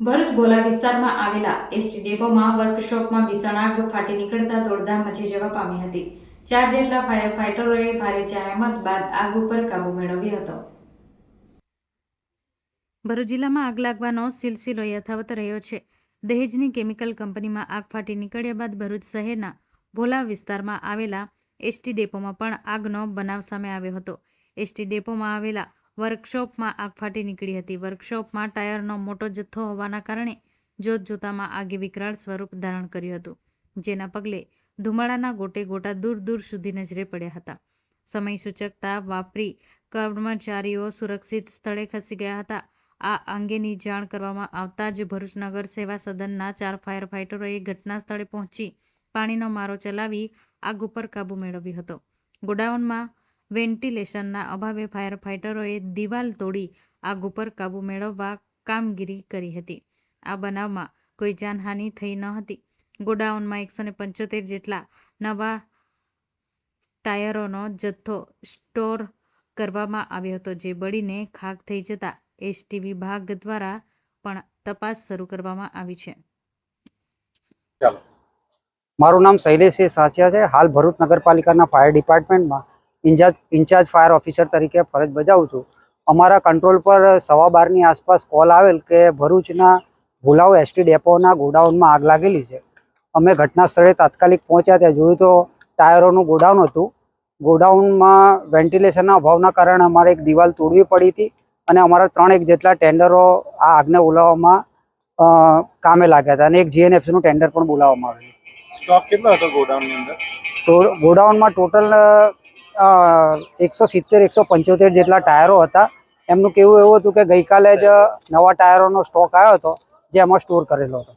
ભરૂચ ગોલા વિસ્તારમાં આવેલા એસટી ડેપોમાં વર્કશોપમાં ભીષણ આગ ફાટી નીકળતા દોડધામ મચી જવા પામી હતી. ચાર જેટલા ફાયર ફાઇટરોએ ભારે જહેમત બાદ આગ ઉપર કાબુ મેળવ્યો હતો. ભરૂચ જિલ્લામાં આગ લાગવાનો સિલસિલો યથાવત રહ્યો છે. દહેજની કેમિકલ કંપનીમાં આગ ફાટી નીકળ્યા બાદ ભરૂચ શહેરના ભોલા વિસ્તારમાં આવેલા એસટી ડેપોમાં પણ આગનો બનાવ સામે આવ્યો હતો. એસટી ડેપોમાં આવેલા વર્કશોપમાં આગ ફાટી નીકળી હતી. વર્કશોપમાં ટાયરનો મોટો જથ્થો હોવાના કારણે જોત જોતામાં આગે વિકરાળ સ્વરૂપ ધારણ કર્યું હતું, જેના પગલે ધુમાડાના ગોટે ગોટા દૂર દૂર સુધી નજરે પડ્યા હતા. સમય સૂચકતા વાપરી કર્મચારીઓ સુરક્ષિત સ્થળે ખસી ગયા હતા. આ અંગેની જાણ કરવામાં આવતા જ ભરૂચ નગર સેવા સદનના ચાર ફાયર ફાઇટરોએ ઘટના સ્થળે પહોંચી પાણીનો મારો ચલાવી આગ ઉપર કાબૂ મેળવ્યો હતો. ગોડાઉનમાં વેન્ટિલેશનના અભાવે ફાયર ફાઇટરોએ દિવાલ તોડી આગ ઉપર કાબૂ મેળવવા કામગીરી કરી હતી. આ બનાવમાં કોઈ જાનહાનિ થઈ ન હતી. ગોડાઉનમાં એકસો પંચોતેર જેટલા નવા ટાયરોનો જથ્થો સ્ટોર કરવામાં આવ્યો હતો, જે બળીને ખાક થઈ જતા એસટી વિભાગ દ્વારા પણ તપાસ શરૂ કરવામાં આવી છે. મારું નામ શૈલેષ સાચિયા છે. હાલ ભરૂચ નગરપાલિકાના ફાયર ડિપાર્ટમેન્ટમાં ઇન્ચાર્જ ઇન્ચાર્જ ફાયર ઓફિસર તરીકે ફરજ બજાવું છું. અમારા કંટ્રોલ પર સવા બારની આસપાસ કોલ આવેલ કે ભરૂચના ભુલાવ એસટી ડેપોના ગોડાઉનમાં આગ લાગેલી છે. અમે ઘટના સ્થળે તાત્કાલિક પહોંચ્યા ત્યાં જોયું તો ટાયરોનું ગોડાઉન હતું. ગોડાઉનમાં વેન્ટિલેશનના અભાવના કારણે અમારે એક દિવાલ તોડવી પડી હતી અને અમારા ત્રણ એક જેટલા ટેન્ડરો આ આગને બોલાવવામાં કામે લાગ્યા હતા અને એક જીએનએફસીનું ટેન્ડર પણ બોલાવવામાં આવેલું. સ્ટોક કેટલો હતો ગોડાઉનની અંદર? તો ગોડાઉનમાં ટોટલ એકસો સિત્તેર, એકસો પંચોતેર જેટલા ટાયરો હતા. એમનું કેવું એવું હતું કે ગઈકાલે જ નવા ટાયરોનો સ્ટોક આવ્યો હતો, જે એમાં સ્ટોર કરેલો હતો.